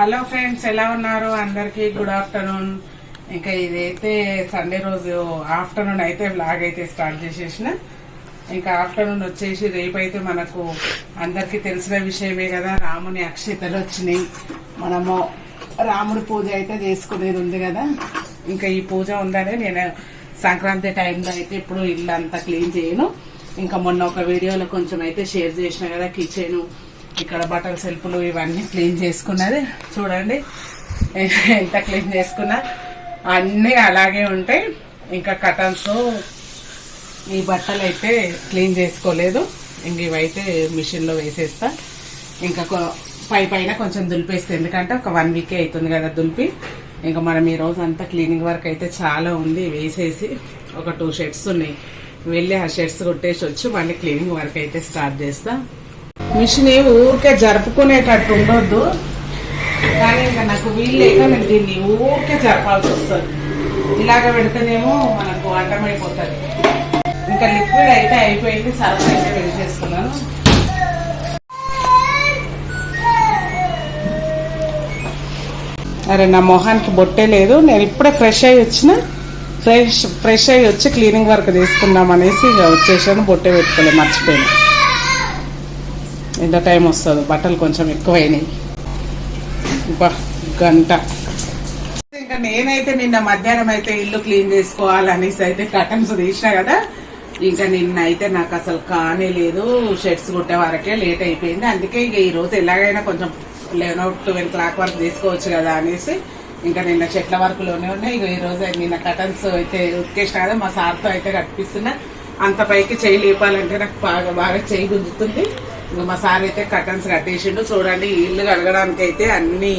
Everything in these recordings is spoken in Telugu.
హలో ఫ్రెండ్స్ ఎలా ఉన్నారు? అందరికి గుడ్ ఆఫ్టర్నూన్ ఇంకా ఇదైతే సండే రోజు ఆఫ్టర్నూన్ అయితే బ్లాగ్ అయితే స్టార్ట్ చేసేసిన. ఇంకా ఆఫ్టర్నూన్ వచ్చేసి రేపు అయితే మనకు అందరికి తెలిసిన విషయమే కదా రాముని అక్షతలు వచ్చినాయి. మనము రాముడి పూజ అయితే చేసుకునేది ఉంది కదా. ఇంకా ఈ పూజ ఉందనే నేను సంక్రాంతి టైంలో అయితే ఇప్పుడు ఇల్లు అంతా క్లీన్ చేయను. ఇంకా మొన్న ఒక వీడియోలో కొంచెం అయితే షేర్ చేసిన కదా కిచెన్ ఇక్కడ బట్టల సెల్ఫ్లు ఇవన్నీ క్లీన్ చేసుకున్నది. చూడండి. ఎంత క్లీన్ చేసుకున్నా. అన్నీ అలాగే ఉంటాయి. ఇంకా కటన్స్ ఈ బట్టలు అయితే క్లీన్ చేసుకోలేదు. ఇంక ఇవైతే మిషన్లో వేసేస్తా. ఇంకా కొ- పై పైన కొంచెం దులిపేస్తే ఎందుకంటే ఒక వన్ వీకే అవుతుంది కదా దులిపి. ఇంకా మనం ఈ రోజు అంతా క్లీనింగ్ వర్క్ అయితే చాలా ఉంది. వేసేసి ఒక టూ షర్ట్స్ ఉన్నాయి. వెళ్ళి ఆ షర్ట్స్ కొట్టేసి వచ్చి మళ్ళీ క్లీనింగ్ వర్క్ అయితే స్టార్ట్ చేస్తాను మిషన్ ఊరికే జరుపుకునేటట్టు ఉండొద్దు. కానీ ఇంకా నాకు వీలు లేక నేను దీన్ని ఊరికే జరపాల్సి వస్తుంది. ఇలాగ పెడితేనేమో మనకు అడ్డమైపోతుంది ఇంకా లిక్విడ్ అయితే అయిపోయింది సర్ఫ్ అయితే వేసేస్తున్నాను అరే నా మొహానికి బొట్టే లేదు. నేను ఇప్పుడే ఫ్రెష్ అయ్యి వచ్చిన ఫ్రెష్ ఫ్రెష్ అయ్యి వచ్చి క్లీనింగ్ వర్క్ తీసుకుందాం అనేసి ఇక వచ్చేసాను బొట్టే పెట్టుకోలేదు మర్చిపోయాను. ఎంత టైం వస్తుంది బట్టలు కొంచెం ఎక్కువైనాయి. బా గంట. ఇంకా నేనైతే నిన్న మధ్యాహ్నం అయితే ఇల్లు క్లీన్ చేసుకోవాలనేసి అయితే కటన్స్ తీసిన కదా ఇంకా నిన్న అయితే నాకు అసలు కానే లేదు షర్ట్స్ కుట్టే వరకే లేట్ అయిపోయింది. అందుకే ఇక ఈ రోజు ఎలాగైనా కొంచెం లెవెన్ ట్వెల్వ్ క్లాక్ వరకు తీసుకోవచ్చు కదా అనేసి ఇంకా నిన్న చెట్ల వరకులోనే ఉన్నాయి ఇక ఈ రోజు నిన్న కటన్స్ అయితే ఉతికేసిన కదా మా సార్తో అయితే కనిపిస్తున్నా. అంత పైకి చేయి లేపాలంటే నాకు బాగా బాగా చేయి గుంజుతుంది. మా సార్ అయితే కటన్స్ కట్టేసిండు. చూడండి ఇల్లు కడగడానికి అయితే అన్ని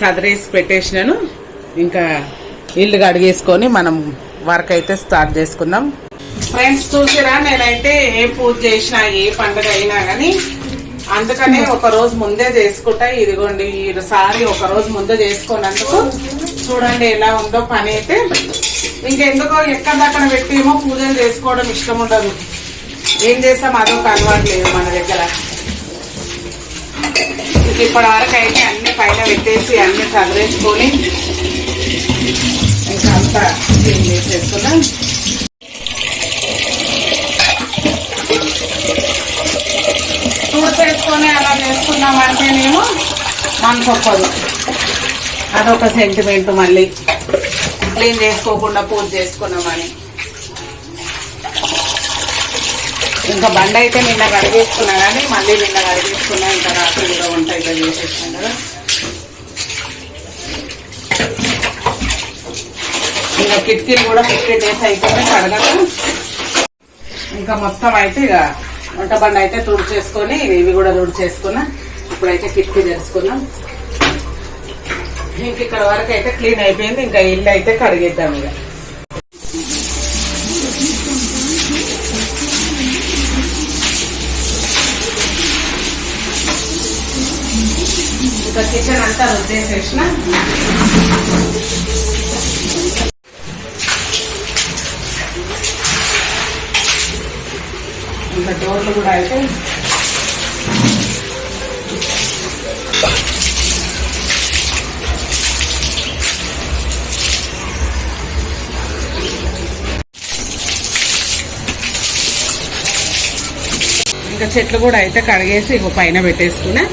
సదరేసి పెట్టేసినాను. ఇంకా ఇల్లు కడిగేసుకొని మనం వర్క్ అయితే స్టార్ట్ చేసుకుందాం. ఫ్రెండ్స్ చూసిరా నేనైతే ఏ పూజ చేసినా ఏ పండుగ అయినా కానీ అందుకనే ఒక రోజు ముందే చేసుకుంటా. ఇదిగోండి సారీ ఒక రోజు ముందే చేసుకున్నందుకు చూడండి ఎలా ఉందో పని అయితే. ఇంకెందుకో ఎక్కడక్కడ పెట్టి ఏమో పూజలు చేసుకోవడం ఇష్టం ఉండదు. ఏం చేస్తాం? అదొక అలవాటు లేదు మన దగ్గర. ఇప్పటి వరకు అయితే అన్ని పైన పెట్టేసి అన్ని చదివేసుకొని ఇంకా అంతా క్లీన్ చేసేసుకున్నాం చేసుకొని అలా చేసుకున్నామంటేనేమో మనకు ఒప్పదు అదొక సెంటిమెంట్ మళ్ళీ. క్లీన్ చేసుకోకుండా పూజ చేసుకున్నామని. ఇంకా బండ అయితే నిన్న కడిగేసుకున్నా కానీ మళ్ళీ నిన్న కడిగేసుకున్నా ఇంకా రాత్రి కూడా వంట అయితే చేసేసాం కదా. ఇంకా కిటికీలు కూడా ఫిఫ్టీ డేస్ అయిపోతే కడగడం ఇంకా మొత్తం అయితే ఇక వంట బండ అయితే తుడిచేసుకొని ఇవి కూడా తుడిచేసుకున్నా. ఇప్పుడైతే కిటికీ తెరుచుకున్నాం. ఇంక ఇక్కడ వరకు అయితే క్లీన్ అయిపోయింది. ఇంకా ఇల్లు అయితే కడిగేద్దాం ఇక. కిచెన్ అంతా రుద్దేసేసిన ఇంకా డోర్లు కూడా అయితే. ఇంకా చెట్లు కూడా అయితే కడిగేసి ఇక పైన పెట్టేసుకున్నా.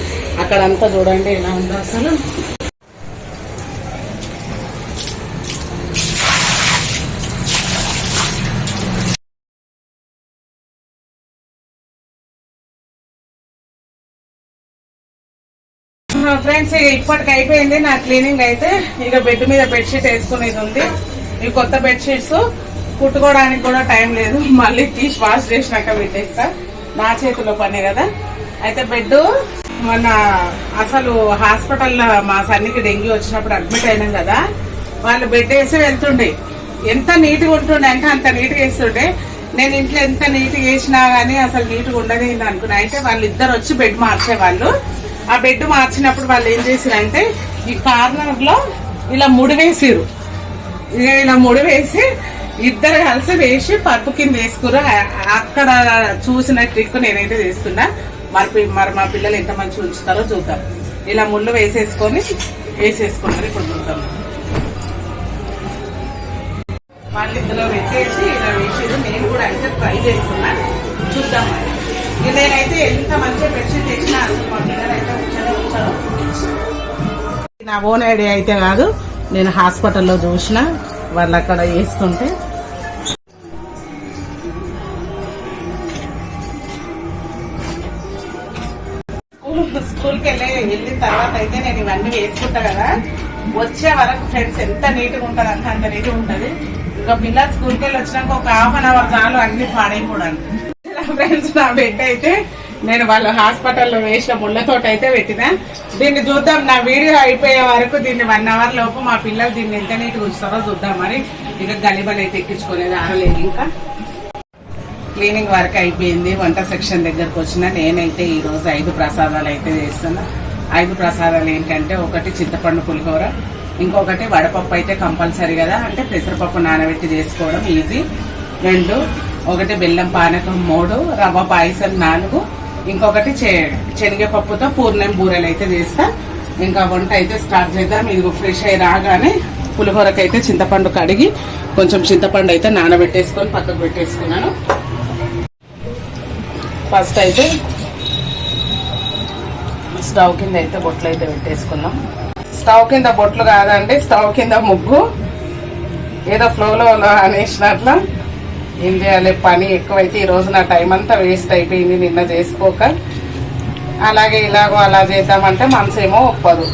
అక్కడంతా చూడండి ఎలా ఉందో అసలు. ఫ్రెండ్స్ ఇక ఇప్పటికి అయిపోయింది నా క్లీనింగ్ అయితే. ఇక బెడ్ మీద బెడ్షీట్ వేసుకునేది ఉంది. ఈ కొత్త బెడ్షీట్స్ కుట్టుకోవడానికి కూడా టైం లేదు. మళ్ళీ తీసి వాష్ చేసినాక పెట్టేస్తా. నా చేతిలో పని కదా. అయితే బెడ్ మొన్న అసలు హాస్పిటల్లో మా సన్నికి డెంగ్యూ వచ్చినప్పుడు అడ్మిట్ అయినాం కదా వాళ్ళు బెడ్ వేసి వెళ్తుండే. ఎంత నీట్గా ఉంటుండే అంటే అంత నీట్గా వేస్తుండే. నేను ఇంట్లో ఎంత నీట్గా వేసినా కానీ అసలు నీట్గా ఉండదు అనుకున్నా. అయితే వాళ్ళు ఇద్దరు వచ్చి బెడ్ మార్చేవాళ్ళు. ఆ బెడ్ మార్చినప్పుడు వాళ్ళు ఏం చేసిరంటే ఈ కార్నర్లో ఇలా ముడివేసిరు ఇక ఇలా ముడి వేసి ఇద్దరు కలిసి వేసి పరుపు కింద వేసుకురు అక్కడ చూసిన ట్రిక్ నేనైతే చేస్తున్నా. మరి మరి మా పిల్లలు ఎంత మంచిగా ఉంచుతారో చూద్దాం. ఇలా ముళ్ళు వేసేసుకొని వేసేసుకుంటారు ఇప్పుడు చూద్దాం వాళ్ళు ఇందులో పెట్టేసి ఇలా వేసేది. నేను కూడా అయితే ట్రై చేస్తున్నా. చూద్దాం మరి. నేనైతే ఎంత మంచిగా బెడ్షీట్ తెచ్చినా మా పిల్లలైతే ఉంచనే ఉంచరు. ఇది నా ఓన్ ఐడియా అయితే కాదు. నేను హాస్పిటల్లో చూసిన. వాళ్ళు అక్కడ వేస్తుంటే అయితే నేను ఇవన్నీ వేసుకుంటా కదా. వచ్చే వరకు ఫ్రెండ్స్ ఎంత నీట్గా ఉంటుంది అంత అంత నీట్గా ఉంటుంది. ఇంకా పిల్లలు స్కూల్కి వెళ్ళి వచ్చినాక ఒక హాఫ్ అన్ అవర్ చాలు అన్ని పాడైపోవడానికి. ఫ్రెండ్స్ నా బిడ్డ అయితే నేను వాళ్ళ హాస్పిటల్లో వేసిన ముళ్ళతోటి అయితే పెట్టినా. దీన్ని చూద్దాం నా వీడియో అయిపోయే వరకు దీన్ని వన్ అవర్ లోపు మా పిల్లలు దీన్ని ఎంత నీట్గా ఉంచుతారో చూద్దాం మరి. ఇక గలిబలు అయితే ఎక్కించుకోలేదు ఆరలేదు ఇంకా. క్లీనింగ్ వర్క్ అయిపోయింది వంట సెక్షన్ దగ్గరకు వచ్చిన. నేనైతే ఈరోజు ఐదు ప్రసాదాలు అయితే చేస్తున్నా. ఐదు ప్రసాదాలు ఏంటంటే ఒకటి చింతపండు పులిహోర ఇంకొకటి వడపప్పు అయితే కంపల్సరీ కదా. అంటే పెసరపప్పు నానబెట్టి చేసుకోవడం ఈజీ. రెండు ఒకటి బెల్లం పానకం మూడు రవ్వ పాయసం నాలుగు ఇంకొకటి శనగపప్పుతో పూర్ణం బూరెలు అయితే చేస్తా. ఇంకా వంట అయితే స్టార్ట్ చేద్దాం. ఇది ఫ్రెష్ అయి రాగానే పులిహోరకు అయితే చింతపండు కడిగి కొంచెం చింతపండు అయితే నానబెట్టేసుకొని పక్కకు పెట్టేసుకున్నాను. ఫస్ట్ అయితే స్టవ్ కింద అయితే బొట్లు అయితే పెట్టేసుకుందాం. స్టవ్ కింద బొట్లు కాదండి స్టవ్ కింద ముగ్గు. ఏదో ఫ్లోలో అనేసినట్ల. ఏం చేయాలి? పని ఎక్కువైతే ఈరోజు నా టైం అంతా వేస్ట్ అయిపోయింది నిన్న చేసుకోక. అలాగే ఇలాగో అలా చేద్దామంటే మనసేమో ఒప్పదు.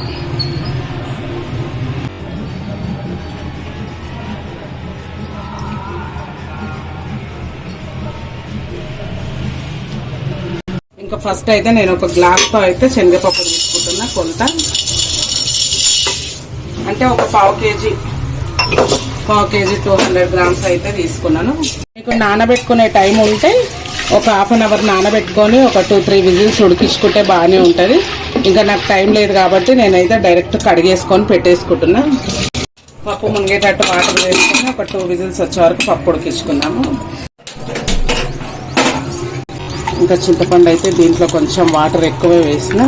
ఫస్ట్ అయితే నేను ఒక గ్లాస్తో అయితే శనగపప్పు తీసుకుంటున్నా కొంత అంటే ఒక పావు కేజీ పావు కేజీ టూ హండ్రెడ్ గ్రామ్స్ అయితే తీసుకున్నాను. మీకు నానబెట్టుకునే టైం ఉంటే ఒక హాఫ్ అన్ అవర్ నానబెట్టుకొని ఒక టూ త్రీ విజిల్స్ ఉడికించుకుంటే బాగానే ఉంటుంది. ఇంకా నాకు టైం లేదు కాబట్టి నేనైతే డైరెక్ట్ కడిగేసుకొని పెట్టేసుకుంటున్నా. పప్పు మునిగేటట్టు వాటర్ వేసుకుని ఒక టూ విజిల్స్ వచ్చే వరకు పప్పు ఉడికించుకున్నాము. ఇంకా చింతపండు అయితే దీంట్లో కొంచెం వాటర్ ఎక్కువ వేసిన.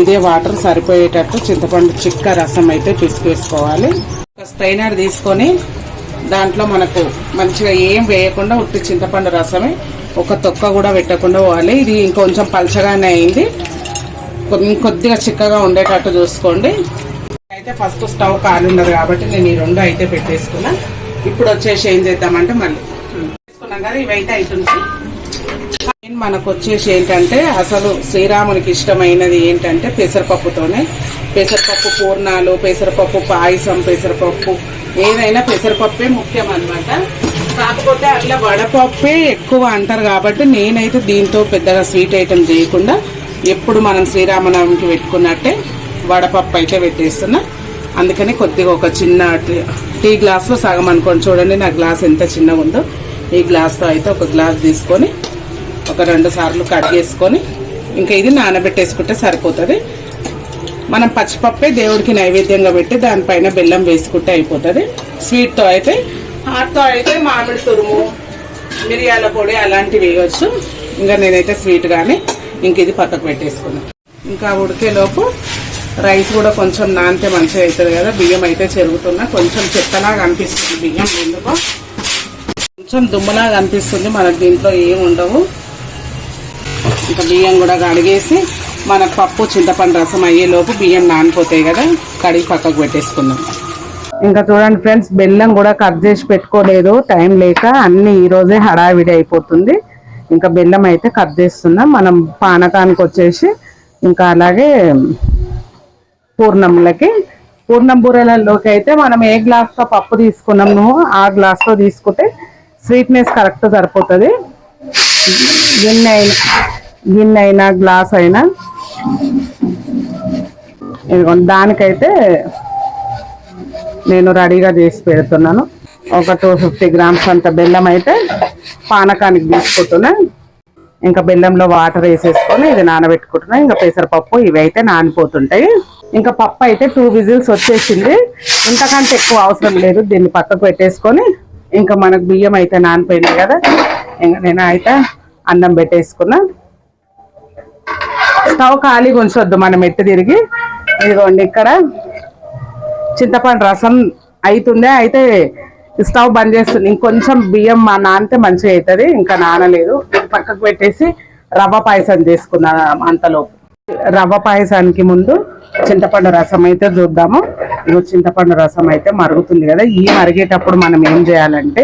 ఇదే వాటర్ సరిపోయేటట్టు చింతపండు చిక్క రసం అయితే పిసికేసుకోవాలి ఒక స్ట్రైనర్ తీసుకొని దాంట్లో మనకు మంచిగా ఏం వేయకుండా ఉట్టి చింతపండు రసమే ఒక తొక్క కూడా పెట్టకుండా పోవాలి. ఇది ఇంకొంచెం పలచగానే అయింది. కొద్ది- కొద్దిగా చిక్కగా ఉండేటట్టు చూసుకోండి. అయితే ఫస్ట్ స్టవ్ కాలు ఉన్నది కాబట్టి నేను ఈ రెండు అయితే పెట్టేసుకున్నా. ఇప్పుడు వచ్చేసి ఏం చేద్దామంటే మళ్ళీ. వేసుకున్నాం కదా ఇవైతే అవుతుంది. మనకు వచ్చేసి ఏంటంటే అసలు శ్రీరామునికి ఇష్టమైనది ఏంటంటే పెసరపప్పుతోనే. పెసరపప్పు పూర్ణాలు పెసరపప్పు పాయసం పెసరపప్పు ఏదైనా పెసరపప్పే ముఖ్యం అన్నమాట కాకపోతే అట్లా వడపప్పే ఎక్కువ అంటారు కాబట్టి నేనైతే దీంతో పెద్దగా స్వీట్ ఐటమ్ చేయకుండా ఎప్పుడు మనం శ్రీరామనవమికి పెట్టుకున్నట్టే వడపప్పు అయితే పెట్టేస్తున్నా. అందుకని కొద్దిగా ఒక చిన్న టీ- టీ గ్లాస్లో సగం అనుకోండి. చూడండి నా గ్లాస్ ఎంత చిన్నగా ఉందో ఈ గ్లాస్తో అయితే ఒక గ్లాస్ తీసుకొని ఒక రెండు సార్లు కడిగేసుకొని ఇంకా ఇది నానబెట్టేసుకుంటే సరిపోతుంది. మనం పచ్చిపప్పే దేవుడికి నైవేద్యంగా పెట్టి దానిపైన బెల్లం వేసుకుంటే అయిపోతుంది. స్వీట్తో అయితే హాట్తో అయితే మామిడి తురుము మిరియాల పొడి అలాంటివి వేయవచ్చు ఇంకా నేనైతే స్వీట్ కానీ ఇంక ఇది పక్కకు పెట్టేసుకున్నాను ఇంకా ఉడికేలోపు రైస్ కూడా కొంచెం నానితే మంచిగా అవుతుంది కదా బియ్యం అయితే చెరుగుతున్నా. కొంచెం చెత్తలాగా అనిపిస్తుంది బియ్యం ఎందుకో. కొంచెం దుమ్మలాగా అనిపిస్తుంది మనకు దీంట్లో ఏమి ఉండవు ఇంకా బియ్యం కూడా కడిగేసి మనకు పప్పు చింతపండు రసం అయ్యేలోపు బియ్యం నానిపోతాయి కదా కడిగి పక్కకు పెట్టేసుకుందాం. ఇంకా చూడండి ఫ్రెండ్స్ బెల్లం కూడా కట్ చేసి పెట్టుకోలేదు టైం లేక అన్ని ఈరోజే హడావిడి అయిపోతుంది. ఇంకా బెల్లం అయితే కట్ చేస్తున్నాం. మనం పానకానికి వచ్చేసి ఇంకా అలాగే పూర్ణంలకి పూర్ణం బూరెలలోకి అయితే మనం ఏ గ్లాస్తో పప్పు తీసుకున్నాము ఆ గ్లాస్తో తీసుకుంటే స్వీట్నెస్ కరెక్ట్ సరిపోతుంది. గిన్నె గిన్నె అయినా గ్లాస్ అయినా. ఇదిగోండి దానికైతే నేను రెడీగా చేసి పెడుతున్నాను. ఒక టూ ఫిఫ్టీ గ్రామ్స్ అంత బెల్లం అయితే పానకానికి తీసుకుంటున్నా. ఇంకా బెల్లంలో వాటర్ వేసేసుకొని ఇది నానబెట్టుకుంటున్నా. ఇంకా పెసరపప్పు ఇవి అయితే నానిపోతుంటాయి. ఇంకా పప్పు అయితే టూ విజిల్స్ వచ్చేసింది. ఇంతకంటే ఎక్కువ అవసరం లేదు. దీన్ని పక్కకు పెట్టేసుకొని ఇంకా మనకు బియ్యం అయితే నానిపోయినాయి కదా. ఇంకా నేను అయితే అన్నం పెట్టేసుకున్నా. స్టవ్ ఖాళీగా ఉంచొద్దు మనం ఎట్టు తిరిగి. ఇదిగోండి ఇక్కడ చింతపండు రసం అవుతుందే అయితే స్టవ్ బంద్ చేస్తుంది. ఇంకొంచెం బియ్యం మా నానితే మంచిగా అవుతుంది ఇంకా నానలేదు. పక్కకు పెట్టేసి రవ్వ పాయసం చేసుకున్నాను అంతలోపు. రవ్వ పాయసానికి ముందు చింతపండు రసం అయితే చూద్దాము. ఇదిగో చింతపండు రసం అయితే మరుగుతుంది కదా. ఈ మరిగేటప్పుడు మనం ఏం చేయాలంటే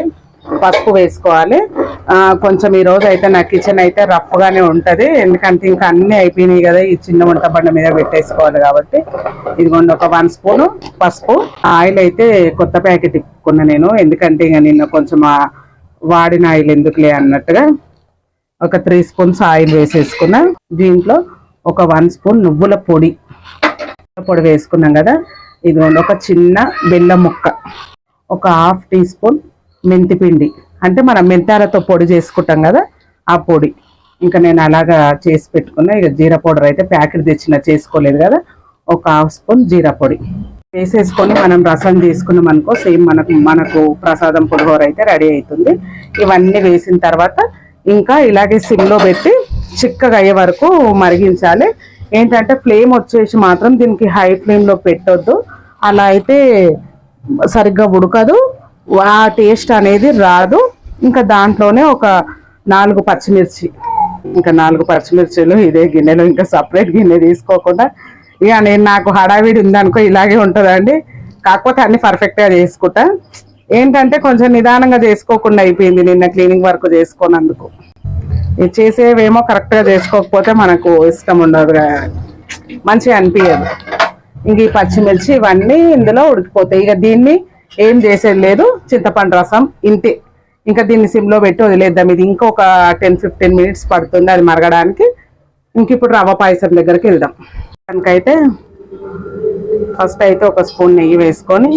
పసుపు వేసుకోవాలి. కొంచెం ఈ రోజు అయితే నా కిచెన్ అయితే రఫ్గానే ఉంటుంది. ఎందుకంటే ఇంకా అన్ని అయిపోయినాయి కదా ఈ చిన్న వంట బండ మీద పెట్టేసుకోవాలి కాబట్టి. ఇదిగోండి ఒక వన్ స్పూన్ పసుపు. ఆయిల్ అయితే కొత్త ప్యాకెట్ ఇక్కున్నా నేను. ఎందుకంటే ఇంకా నిన్న కొంచెం వాడిన ఆయిల్ ఎందుకులే అన్నట్టుగా ఒక త్రీ స్పూన్స్ ఆయిల్ వేసేసుకున్నా. దీంట్లో ఒక వన్ స్పూన్ నువ్వుల పొడి. పొడి వేసుకున్నాం కదా. ఇదిగోండి ఒక చిన్న బెల్లం ముక్క. ఒక హాఫ్ టీ స్పూన్ మెంతిపిండి. అంటే మనం మెంతాలతో పొడి చేసుకుంటాం కదా ఆ పొడి. ఇంకా నేను అలాగా చేసి పెట్టుకున్నా. ఇక జీరా పౌడర్ అయితే ప్యాకెట్ తెచ్చిన చేసుకోలేదు కదా ఒక హాఫ్ స్పూన్ జీరా పొడి. వేసేసుకొని మనం రసం తీసుకున్నాం అనుకో సేమ్ మనకు మనకు ప్రసాదం పులిహోర అయితే రెడీ అవుతుంది. ఇవన్నీ వేసిన తర్వాత ఇంకా ఇలాగే సిమ్లో పెట్టి చిక్కగా అయ్యే వరకు మరిగించాలి. ఏంటంటే ఫ్లేమ్ వచ్చేసి మాత్రం దీనికి హై ఫ్లేమ్లో పెట్టొద్దు. అలా అయితే సరిగ్గా ఉడకదు. ఆ టేస్ట్ అనేది రాదు. ఇంకా దాంట్లోనే ఒక నాలుగు పచ్చిమిర్చి. ఇంకా నాలుగు పచ్చిమిర్చిలు ఇదే గిన్నెలు ఇంకా సపరేట్ గిన్నె తీసుకోకుండా. ఇక నేను నాకు హడావిడి ఉందనుకో ఇలాగే ఉంటుందండి. కాకపోతే అన్ని పర్ఫెక్ట్గా చేసుకుంటా. ఏంటంటే కొంచెం నిదానంగా చేసుకోకుండా అయిపోయింది నిన్న క్లీనింగ్ వర్క్ చేసుకోనందుకు ఇది చేసేవేమో కరెక్ట్గా చేసుకోకపోతే మనకు ఇష్టం ఉండదు కదా. మంచిగా అనిపించదు ఇంక ఈ పచ్చిమిర్చి ఇవన్నీ ఇందులో ఉడికిపోతాయి. ఇక దీన్ని ఏం చేసేది లేదు. చింతపండు రసం ఇంతే ఇంకా దీన్ని సిమ్లో పెట్టి వదిలేద్దాం. ఇది ఇంకొక టెన్ ఫిఫ్టీన్ మినిట్స్ పడుతుంది అది మరగడానికి. ఇంక ఇప్పుడు రవ్వ పాయసం దగ్గరికి వెళ్దాం. దానికైతే ఫస్ట్ అయితే ఒక స్పూన్ నెయ్యి వేసుకొని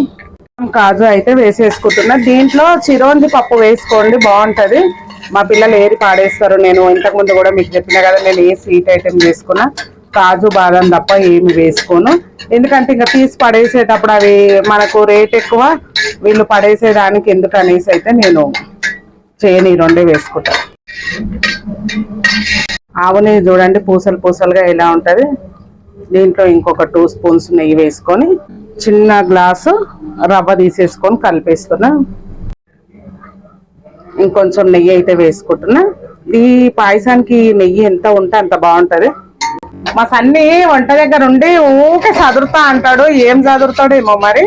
కాజు అయితే వేసేసుకుంటున్నా. దీంట్లో చిరోంజి పప్పు వేసుకోండి బాగుంటుంది. మా పిల్లలు ఏది పాడేస్తారు నేను ఇంతకు ముందు కూడా మీకు చెప్పిన కదా నేను ఏ స్వీట్ ఐటెం చేసుకున్నా. కాజు బాదం తప్ప ఏమి వేసుకోను. ఎందుకంటే ఇంకా తీసి పడేసేటప్పుడు అవి మనకు రేట్ ఎక్కువ వీళ్ళు పడేసేదానికి ఎందుకు అనేసి అయితే నేను చేయని ఈ రెండే వేసుకుంటాను ఆవుని చూడండి పూసలు పూసలుగా ఎలా ఉంటుంది. దీంట్లో ఇంకొక టూ స్పూన్స్ నెయ్యి వేసుకొని చిన్న గ్లాసు రవ్వ తీసేసుకొని కలిపేస్తున్నా. ఇంకొంచెం నెయ్యి అయితే వేసుకుంటున్నా. ఈ పాయసానికి నెయ్యి ఎంత ఉంటే అంత బాగుంటుంది. మా సన్ని వంట దగ్గర ఉండి ఊకే చదురుతా అంటాడు. ఏం చదురుతాడేమో మరి.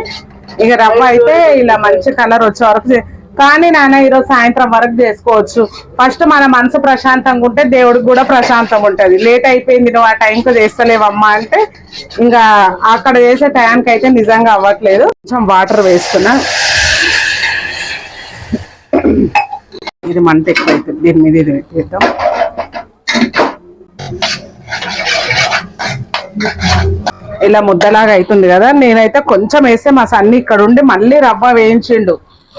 ఇక రవ్వ అయితే ఇలా మంచి కలర్ వచ్చే వరకు చే- కానీ నాన్న ఈరోజు సాయంత్రం వరకు చేసుకోవచ్చు. ఫస్ట్ మన మనసు ప్రశాంతంగా ఉంటే దేవుడికి కూడా ప్రశాంతంగా ఉంటుంది. లేట్ అయిపోయింది నువ్వు ఆ టైంకి చేస్తలేవమ్మా అంటే ఇంకా అక్కడ చేసే టైంకి అయితే నిజంగా అవ్వట్లేదు. కొంచెం వాటర్ వేస్తున్నా. ఇది మంట ఎక్కువ అవుతుంది దీని మీద ఇది పెట్టేద్దాం. ఇలా ముద్దలాగా అవుతుంది కదా. నేనైతే కొంచెం వేస్తే మా సన్ని ఇక్కడ ఉండి మళ్ళీ రవ్వ వేయించిండు.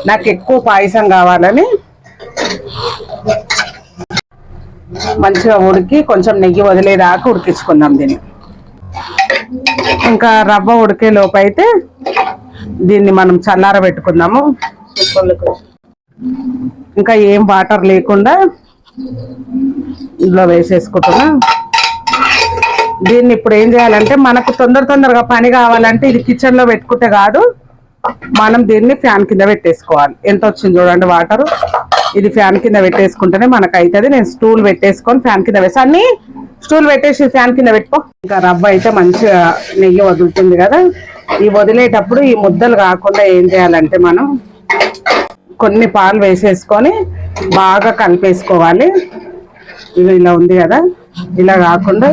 నాకు ఎక్కువ పాయసం కావాలని. మంచిగా ఉడికి కొంచెం నెయ్యి వదిలేదాకా ఉడికించుకుందాం దీన్ని. ఇంకా రవ్వ ఉడికే లోపు అయితే దీన్ని మనం చల్లార పెట్టుకుందాము. ఇంకా ఏం వాటర్ లేకుండా ఇందులో వేసేసుకుంటున్నా. దీన్ని ఇప్పుడు ఏం చేయాలంటే మనకు తొందర తొందరగా పని కావాలంటే ఇది కిచెన్లో పెట్టుకుంటే కాదు. మనం దీన్ని ఫ్యాన్ కింద పెట్టేసుకోవాలి. ఎంత వచ్చింది చూడండి వాటర్. ఇది ఫ్యాన్ కింద పెట్టేసుకుంటేనే మనకు అవుతుంది నేను స్టూల్ పెట్టేసుకొని ఫ్యాన్ కింద వేసి అన్ని స్టూల్ పెట్టేసి ఫ్యాన్ కింద పెట్టుకో. ఇంకా రవ్వ అయితే మంచిగా నెయ్యి వదులుతుంది కదా. ఈ వదిలేటప్పుడు ఈ ముద్దలు కాకుండా ఏం చేయాలంటే మనం కొన్ని పాలు వేసేసుకొని బాగా కలిపేసుకోవాలి. ఇది ఇలా ఉంది కదా. ఇలా కాకుండా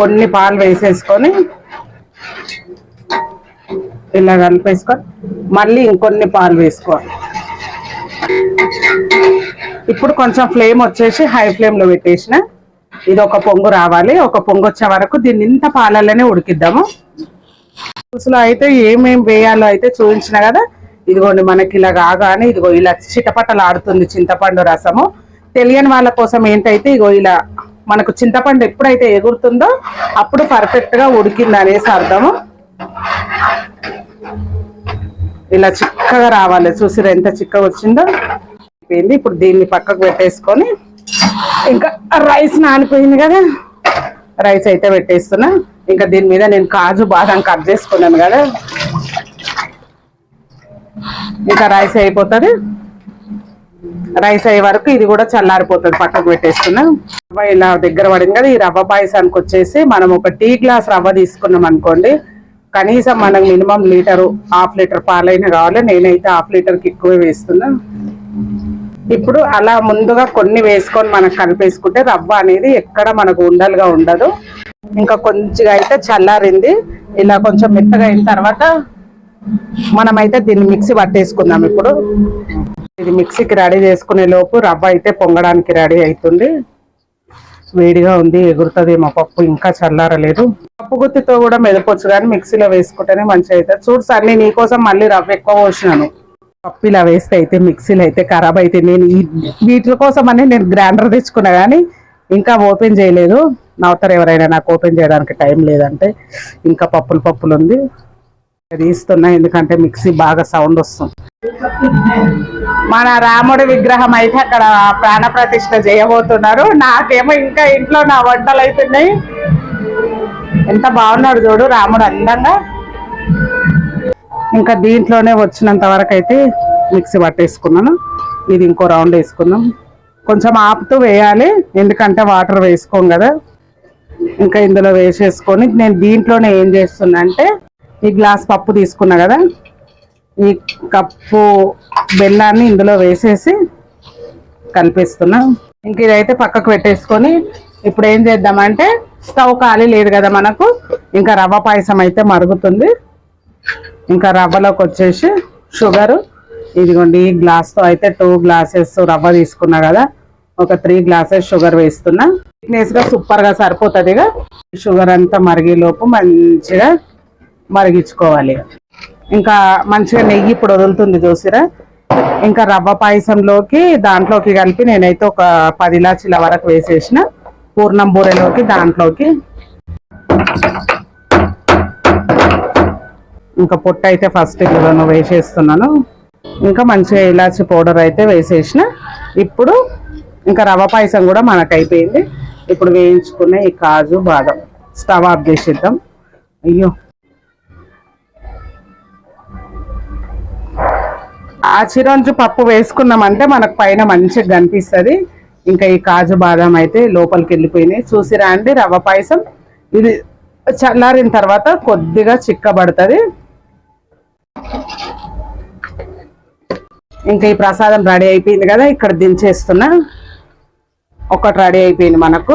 కొన్ని పాలు వేసేసుకొని ఇలా కలిపేసుకొని మళ్ళీ ఇంకొన్ని పాలు వేసుకోవాలి. ఇప్పుడు కొంచెం ఫ్లేమ్ వచ్చేసి హై ఫ్లేమ్లో పెట్టేసిన. ఇది ఒక పొంగు రావాలి. ఒక పొంగు వచ్చే వరకు దీన్ని ఇంత పాలలోనే ఉడికిద్దాము. పులుసులో అయితే ఏమేమి వేయాలో అయితే చూపించిన కదా. ఇదిగోండి మనకి ఇలా కాగానే ఇదిగో ఇలా చిటపటలు ఆడుతుంది చింతపండు రసము. తెలియని వాళ్ళ కోసం ఏంటైతే ఇగో ఇలా మనకు చింతపండు ఎప్పుడైతే ఎగురుతుందో అప్పుడు పర్ఫెక్ట్గా ఉడికింది అనేసి అర్థము. ఇలా చిక్కగా రావాలి. చూసిరా ఎంత చిక్కగా వచ్చిందో. అయిపోయింది. ఇప్పుడు దీన్ని పక్కకు పెట్టేసుకొని ఇంకా రైస్ నానిపోయింది కదా. రైస్ అయితే పెట్టేస్తున్నా. ఇంకా దీని మీద నేను కాజు బాదం కట్ చేసుకున్నాను కదా. ఇంకా రైస్ అయిపోతుంది. రైస్ అయ్యే వరకు ఇది కూడా చల్లారిపోతుంది పక్కకు పెట్టేస్తున్నా రవ్వ ఇలా దగ్గర పడింది కదా ఈ రవ్వ పాయసానికి వచ్చేసి మనం ఒక టీ గ్లాస్ రవ్వ తీసుకున్నాం అనుకోండి కనీసం మనకు మినిమం లీటరు హాఫ్ లీటర్ పాలైనా కావాలి నేనైతే హాఫ్ లీటర్కి ఎక్కువే వేస్తున్నా. ఇప్పుడు అలా ముందుగా కొన్ని వేసుకొని మనకు కలిపేసుకుంటే రవ్వ అనేది ఎక్కడ మనకు ఉండలుగా ఉండదు. ఇంకా కొంచెం అయితే చల్లారింది ఇలా కొంచెం మెత్తగా అయిన తర్వాత మనమైతే దీన్ని మిక్సీ పట్టేసుకుందాం ఇప్పుడు. ఇది మిక్సీకి రెడీ చేసుకునే లోపు రవ్వ అయితే పొంగడానికి రెడీ అవుతుంది. వేడిగా ఉంది ఎగురుతుందేమో పప్పు ఇంకా చల్లారలేదు. పప్పు గుత్తితో కూడా మెదపొచ్చు కానీ మిక్సీలో వేసుకుంటేనే మంచిగా అవుతుంది. చూడు సన్ని నీకోసం మళ్ళీ రవ్వ ఎక్కువ పోసినాను. పప్పు ఇలా వేస్తే అయితే మిక్సీలో అయితే ఖరాబ్ అయితే నేను ఈ వీటి కోసం అని నేను గ్రైండర్ తెచ్చుకున్నా కానీ ఇంకా ఓపెన్ చేయలేదు. నవ్వుతారు ఎవరైనా నాకు ఓపెన్ చేయడానికి టైం లేదంటే ఇంకా పప్పులు పప్పులు ఉంది. తీస్తున్నా ఎందుకంటే మిక్సీ బాగా సౌండ్ వస్తుంది. మన రాముడి విగ్రహం అయితే అక్కడ ప్రాణ ప్రతిష్ఠ చేయబోతున్నారు. నాకేమో ఇంకా ఇంట్లో నా వంటలు అవుతున్నాయి ఎంత బాగున్నాడు చూడు రాముడు అందంగా. ఇంకా దీంట్లోనే వచ్చినంత వరకు అయితే మిక్సీ పట్టేసుకున్నాను. ఇది ఇంకో రౌండ్ వేసుకున్నాం కొంచెం ఆపుతూ వేయాలి ఎందుకంటే వాటర్ వేసుకోం కదా. ఇంకా ఇందులో వేసేసుకొని నేను దీంట్లోనే ఏం చేస్తున్నా అంటే ఈ గ్లాస్ పప్పు తీసుకున్నా కదా ఈ కప్పు బెల్లాన్ని ఇందులో వేసేసి కలిపేస్తున్నా. ఇంక ఇదైతే పక్కకు పెట్టేసుకొని ఇప్పుడు ఏం చేద్దామంటే స్టవ్ ఖాళీ లేదు కదా మనకు ఇంకా రవ్వ పాయసం అయితే మరుగుతుంది. ఇంకా రవ్వలోకి వచ్చేసి షుగరు. ఇదిగోండి ఈ గ్లాస్తో అయితే టూ గ్లాసెస్ రవ్వ తీసుకున్నా కదా ఒక త్రీ గ్లాసెస్ షుగర్ వేస్తున్నా. థిక్నెస్గా సూపర్గా సరిపోతుంది ఇక షుగర్ అంతా మరిగే లోపు మంచిగా మరిగించుకోవాలి. ఇంకా మంచిగా నెయ్యి ఇప్పుడు వదులుతుంది చూసిరా. ఇంకా రవ్వ పాయసంలోకి దాంట్లోకి కలిపి నేనైతే ఒక పది ఇలాచీల వరకు వేసేసిన. పూర్ణం బూరెలోకి దాంట్లోకి. ఇంకా పొట్టు అయితే ఫస్ట్ ఇందులో వేసేస్తున్నాను. ఇంకా మంచిగా ఇలాచి పౌడర్ అయితే వేసేసిన. ఇప్పుడు ఇంకా రవ్వ పాయసం కూడా మనకైపోయింది. అయిపోయింది ఇప్పుడు వేయించుకున్న ఈ కాజు బాదం. స్టవ్ ఆఫ్ చేసేద్దాం. అయ్యో. ఆ చిరంజు పప్పు వేసుకున్నామంటే మనకు పైన మంచిగా కనిపిస్తుంది. ఇంకా ఈ కాజు బాదం అయితే లోపలికి వెళ్ళిపోయినాయి. చూసిరా అండి రవ్వ పాయసం. ఇది చల్లారిన తర్వాత కొద్దిగా చిక్కబడుతుంది. ఇంకా ఈ ప్రసాదం రెడీ అయిపోయింది కదా ఇక్కడ దించేస్తున్నా. ఒకటి రెడీ అయిపోయింది మనకు.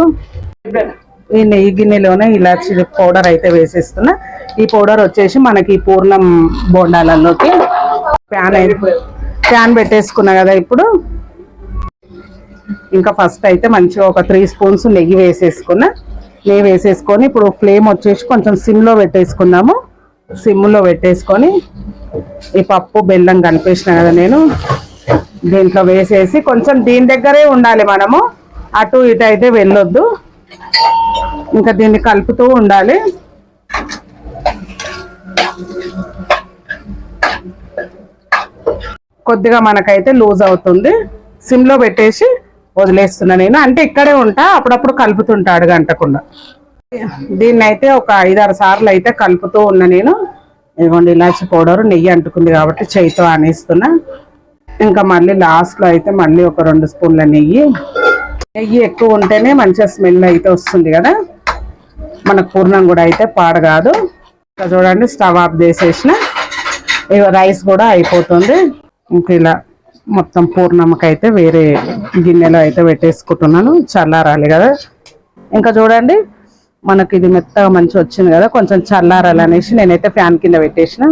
ఈ నెయ్యి గిన్నెలోనే ఇలాచి పౌడర్ అయితే వేసేస్తున్నా. ఈ పౌడర్ వచ్చేసి మనకి ఈ పూర్ణం బోండాలలోకి ప్యాన్ అయిపోయి ప్యాన్ పెట్టేసుకున్నా కదా ఇప్పుడు. ఇంకా ఫస్ట్ అయితే మంచిగా ఒక త్రీ స్పూన్స్ నెయ్యి వేసేసుకున్నా. నెయ్యి వేసేసుకొని ఇప్పుడు ఫ్లేమ్ వచ్చేసి కొంచెం సిమ్లో పెట్టేసుకున్నాము సిమ్లో పెట్టేసుకొని ఈ పప్పు బెల్లం కనిపించిన కదా నేను. దీంట్లో వేసేసి కొంచెం దీని దగ్గరే ఉండాలి మనము. అటు ఇటు అయితే వెళ్ళొద్దు. ఇంకా దీన్ని కలుపుతూ ఉండాలి. కొద్దిగా మనకైతే లూజ్ అవుతుంది. సిమ్లో పెట్టేసి వదిలేస్తున్నా నేను. అంటే ఇక్కడే ఉంటా అప్పుడప్పుడు కలుపుతుంటాడు గంటకుండా. దీన్ని అయితే ఒక ఐదారు సార్లు అయితే కలుపుతూ ఉన్నా నేను. ఇదిగోండి ఇలాచి పౌడర్ నెయ్యి అంటుకుంది కాబట్టి చేయితో అనేస్తున్నా ఇంకా మళ్ళీ లాస్ట్లో అయితే మళ్ళీ ఒక రెండు స్పూన్ల నెయ్యి. నెయ్యి ఎక్కువ ఉంటేనే మంచిగా స్మెల్ అయితే వస్తుంది కదా. మనకు పూర్ణం కూడా అయితే పాడు కాదు ఇంకా చూడండి స్టవ్ ఆఫ్ చేసేసిన. రైస్ కూడా అయిపోతుంది. ఇంక ఇలా మొత్తం పూర్ణంకైతే వేరే గిన్నెలో అయితే పెట్టేసుకుంటున్నాను. చల్లారాలి కదా. ఇంకా చూడండి మనకి ఇది మెత్తగా మంచి వచ్చింది కదా. కొంచెం చల్లారాలి అనేసి నేనైతే ఫ్యాన్ కింద పెట్టేసిన.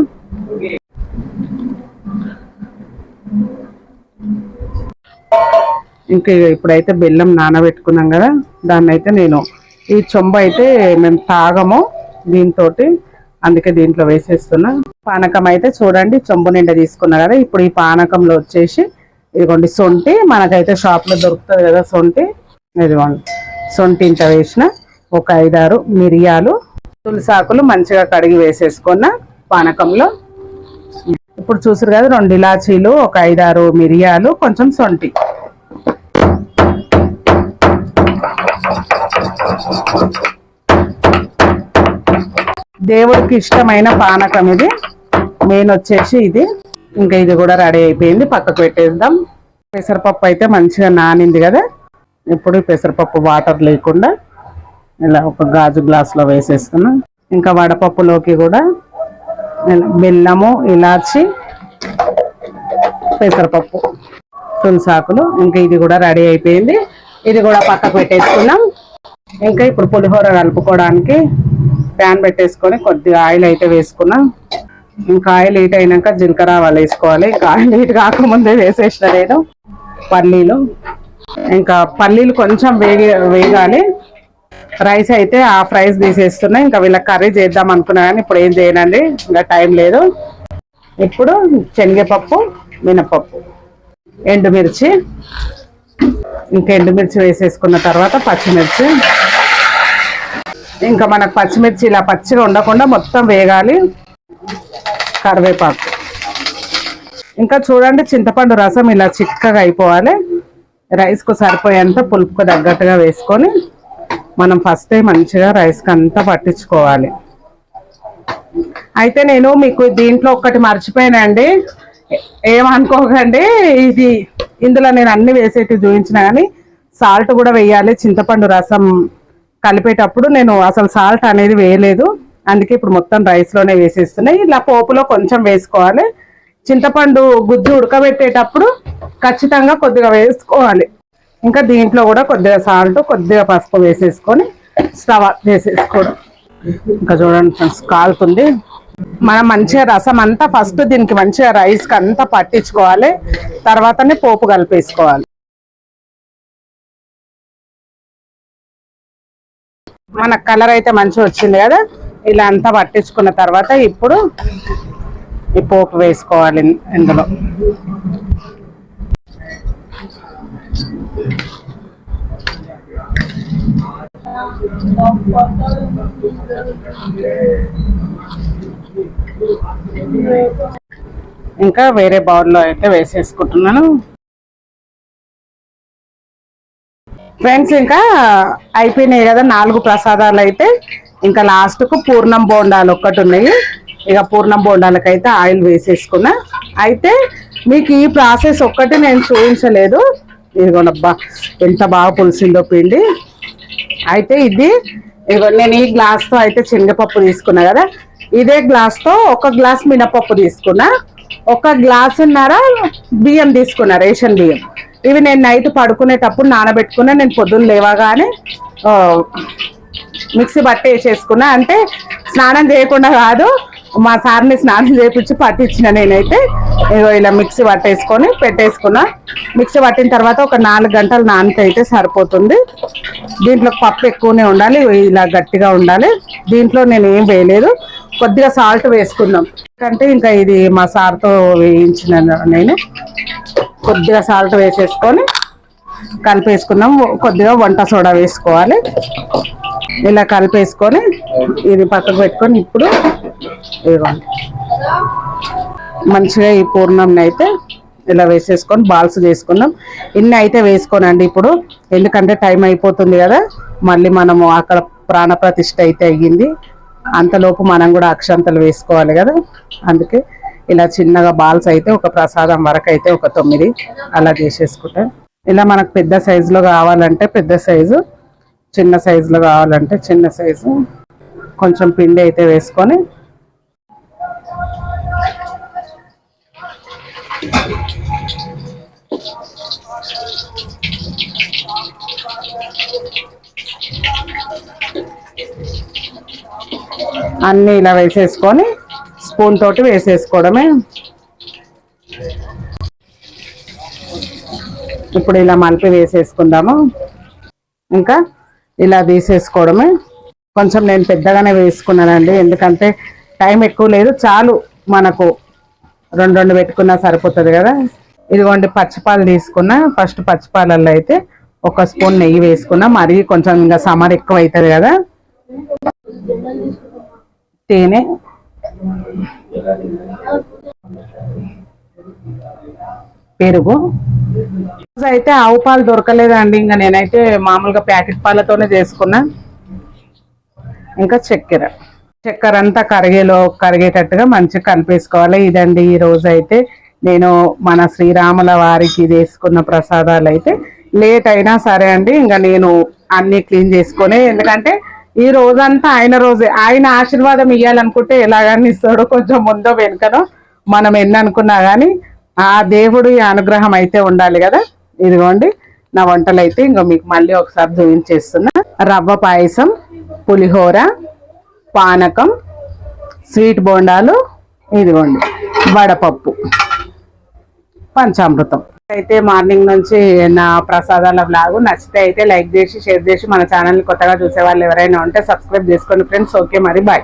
ఇంకా ఇప్పుడైతే బెల్లం నానబెట్టుకున్నాం కదా. దాన్ని అయితే నేను ఈ చొంబ అయితే మేము తాగము దీంతో అందుకే దీంట్లో వేసేస్తున్నా. పానకం అయితే చూడండి చొంబు నిండా తీసుకున్నా కదా ఇప్పుడు ఈ పానకంలో వచ్చేసి ఇదిగోండి సొంటి మనకైతే షాప్లో దొరుకుతుంది కదా సొంటి. ఇదిగోండి సొంటి ఇంత వేసిన ఒక ఐదారు మిరియాలు తులసాకులు మంచిగా కడిగి వేసేసుకున్న పానకంలో. ఇప్పుడు చూసారు కదా రెండు ఇలాచీలు ఒక ఐదారు మిరియాలు కొంచెం సొంటి. దేవుడికి ఇష్టమైన పానకం ఇది. మెయిన్ వచ్చేసి ఇది. ఇంకా ఇది కూడా రెడీ అయిపోయింది. పక్కకు పెట్టేద్దాం. పెసరపప్పు అయితే మంచిగా నానింది కదా. ఇప్పుడు పెసరపప్పు వాటర్ లేకుండా ఇలా ఒక గాజు గ్లాస్లో వేసేస్తున్నా. ఇంకా వడపప్పులోకి కూడా బెల్లము ఇలాచి పెసరపప్పు తులసాకులు. ఇంకా ఇది కూడా రెడీ అయిపోయింది. ఇది కూడా పక్కకు పెట్టేసుకున్నాం. ఇంకా ఇప్పుడు పులిహోర కలుపుకోవడానికి ప్యాన్ పెట్టేసుకొని కొద్దిగా ఆయిల్ అయితే వేసుకున్నా. ఇంకా ఆయిల్ హీట్ అయినాక జీలకర్ర ఆవాలు వేసుకోవాలి. ఇంకా ఆయిల్ హీట్ కాకముందే వేసేసిన నేను పల్లీలు. ఇంకా పల్లీలు కొంచెం వేగి వేగాలి. రైస్ అయితే హాఫ్ రైస్ తీసేస్తున్నా. ఇంకా వీళ్ళకి కర్రీ చేద్దాం అనుకున్నా కానీ ఇప్పుడు ఏం చేయనండి. ఇంకా టైం లేదు. ఇప్పుడు శనగపప్పు మినపప్పు ఎండుమిర్చి. ఇంకా ఎండుమిర్చి వేసేసుకున్న తర్వాత పచ్చిమిర్చి. ఇంకా మనకు పచ్చిమిర్చి ఇలా పచ్చిగా ఉండకుండా మొత్తం వేగాలి. కరివేపాకు. ఇంకా చూడండి చింతపండు రసం ఇలా చిక్కగా అయిపోవాలి. రైస్కు సరిపోయేంత పులుపుకు తగ్గట్టుగా వేసుకొని మనం ఫస్ట్ మంచిగా రైస్కి అంతా పట్టించుకోవాలి. అయితే నేను మీకు దీంట్లో ఒక్కటి మర్చిపోయానండి. ఏమనుకోకండి ఇది ఇందులో నేను అన్ని వేసేటివి చూపించిన కానీ సాల్ట్ కూడా వేయాలి చింతపండు రసం కలిపేటప్పుడు నేను అసలు సాల్ట్ అనేది వేయలేదు. అందుకే ఇప్పుడు మొత్తం రైస్లోనే వేసేస్తున్నాయి ఇలా పోపులో కొంచెం వేసుకోవాలి. చింతపండు గుజ్జు ఉడకబెట్టేటప్పుడు ఖచ్చితంగా కొద్దిగా వేసుకోవాలి. ఇంకా దీంట్లో కూడా కొద్దిగా సాల్ట్ కొద్దిగా పసుపు వేసేసుకొని స్టవ్ వేసేసుకోవడం ఇంకా చూడండి ఫ్రెండ్స్ కాలుతుంది. మనం మంచిగా రసం అంతా ఫస్ట్ దీనికి మంచిగా రైస్కి అంతా పట్టించుకోవాలి. తర్వాతనే పోపు కలిపేసుకోవాలి. మన కలర్ అయితే మంచిగా వచ్చింది కదా? ఇలా అంతా పట్టించుకున్న తర్వాత ఇప్పుడు ఈ పోపు వేసుకోవాలి ఇందులో. ఇంకా వేరే బౌల్లో అయితే వేసేసుకుంటున్నాను. ఫ్రెండ్స్ ఇంకా అయిపోయినాయి కదా నాలుగు ప్రసాదాలు అయితే. ఇంకా లాస్ట్కు పూర్ణం బోండాలు ఒక్కటి ఉన్నాయి. ఇక పూర్ణం బోండాలకైతే ఆయిల్ వేసేసుకున్నా. అయితే మీకు ఈ ప్రాసెస్ ఒక్కటి నేను చూపించలేదు. ఇదిగోనబ్బా ఎంత బాగా పులిసిందో పిండి. అయితే ఇది ఇదిగో నేను ఈ గ్లాస్తో అయితే శనగపప్పు తీసుకున్నా కదా. ఇదే గ్లాస్తో ఒక గ్లాస్ మినపప్పు తీసుకున్నా. ఒక గ్లాసున్నర బియ్యం తీసుకున్నా రేషన్ బియ్యం. ఇవి నేను నైట్ పడుకునేటప్పుడు నానబెట్టుకున్నా నేను పొద్దున్న లేవగానే మిక్సీ పట్టి వేసేసుకున్నా అంటే స్నానం చేయకుండా కాదు మా సార్ని స్నానం చేయించి పట్టించిన నేనైతే ఇగో ఇలా మిక్సీ పట్టేసుకొని పెట్టేసుకున్నా. మిక్సీ పట్టిన తర్వాత ఒక నాలుగు గంటలు నానితే అయితే సరిపోతుంది. దీంట్లో పప్పు ఎక్కువనే ఉండాలి ఇలా గట్టిగా ఉండాలి. దీంట్లో నేను ఏం వేయలేదు. కొద్దిగా సాల్ట్ వేసుకున్నాం ఎందుకంటే ఇంకా ఇది మా సార్తో వేయించిన నేను. కొద్దిగా సాల్ట్ వేసేసుకొని కలిపేసుకున్నాం కొద్దిగా వంట సోడా వేసుకోవాలి. ఇలా కలిపేసుకొని ఇది పక్కకు పెట్టుకొని ఇప్పుడు ఇవ్వండి మంచిగా ఈ పూర్ణంని అయితే ఇలా వేసేసుకొని బాల్స్ చేసుకున్నాం ఇన్ని అయితే వేసుకోనండి ఇప్పుడు. ఎందుకంటే టైం అయిపోతుంది కదా. మళ్ళీ మనము అక్కడ ప్రాణప్రతిష్ఠ అయితే అయ్యింది. అంతలోపు మనం కూడా అక్షంతలు వేసుకోవాలి కదా. అందుకే ఇలా చిన్నగా బాల్స్ అయితే ఒక ప్రసాదం వరకు అయితే ఒక తొమ్మిది అలా చేసేసుకుంటాం. ఇలా మనకు పెద్ద సైజులో కావాలంటే పెద్ద సైజు చిన్న సైజులో కావాలంటే చిన్న సైజు కొంచెం పిండి అయితే వేసుకొని అన్నీ ఇలా వేసేసుకొని స్పూన్ తోటి వేసేసుకోవడమే. ఇప్పుడు ఇలా మలిపి వేసేసుకుందాము. ఇంకా ఇలా తీసేసుకోవడమే. కొంచెం నేను పెద్దగానే వేసుకున్నానండి ఎందుకంటే టైం ఎక్కువ లేదు చాలు మనకు. రెండు రెండు పెట్టుకున్నా సరిపోతుంది కదా. ఇదిగోండి పచ్చిపాలు తీసుకున్నా. ఫస్ట్ పచ్చిపాలల్లో అయితే ఒక స్పూన్ నెయ్యి వేసుకున్నా. మరి కొంచెం ఇంకా సమర్ ఎక్కువ అవుతుంది కదా. తేనె. పెరుగు. అయితే ఆవు పాలు దొరకలేదండి. ఇంకా నేనైతే మామూలుగా ప్యాకెట్ పాలతోనే చేసుకున్నా. ఇంకా చక్కెర. చక్కెర అంతా కరిగేలో కరిగేటట్టుగా మంచిగా కలిపేసుకోవాలి. ఇదండి ఈ రోజు అయితే నేను మన శ్రీరాముల వారికి వేసుకున్న ప్రసాదాలు అయితే లేట్ అయినా సరే అండి ఇంకా నేను అన్ని క్లీన్ చేసుకొని ఎందుకంటే ఈ రోజంతా ఆయన రోజే ఆయన ఆశీర్వాదం ఇవ్వాలనుకుంటే ఎలాగని ఇస్తాడో కొంచెం ముందో వెనుకనో మనం ఎన్ననుకున్నా కానీ ఆ దేవుడి అనుగ్రహం అయితే ఉండాలి కదా. ఇదిగోండి నా వంటలు అయితే ఇంకా మీకు మళ్ళీ ఒకసారి చూపించేస్తున్నా. రవ్వ పాయసం పులిహోర పానకం స్వీట్ బోండాలు ఇదిగోండి వడపప్పు పంచామృతం. అయితే మార్నింగ్ నుంచి నా ప్రసాదాల బ్లాగు నచ్చితే అయితే లైక్ చేసి షేర్ చేసి మన ఛానల్ని కొత్తగా చూసే వాళ్ళు ఎవరైనా ఉంటే సబ్స్క్రైబ్ చేసుకోండి ఫ్రెండ్స్. ఓకే మరి బాయ్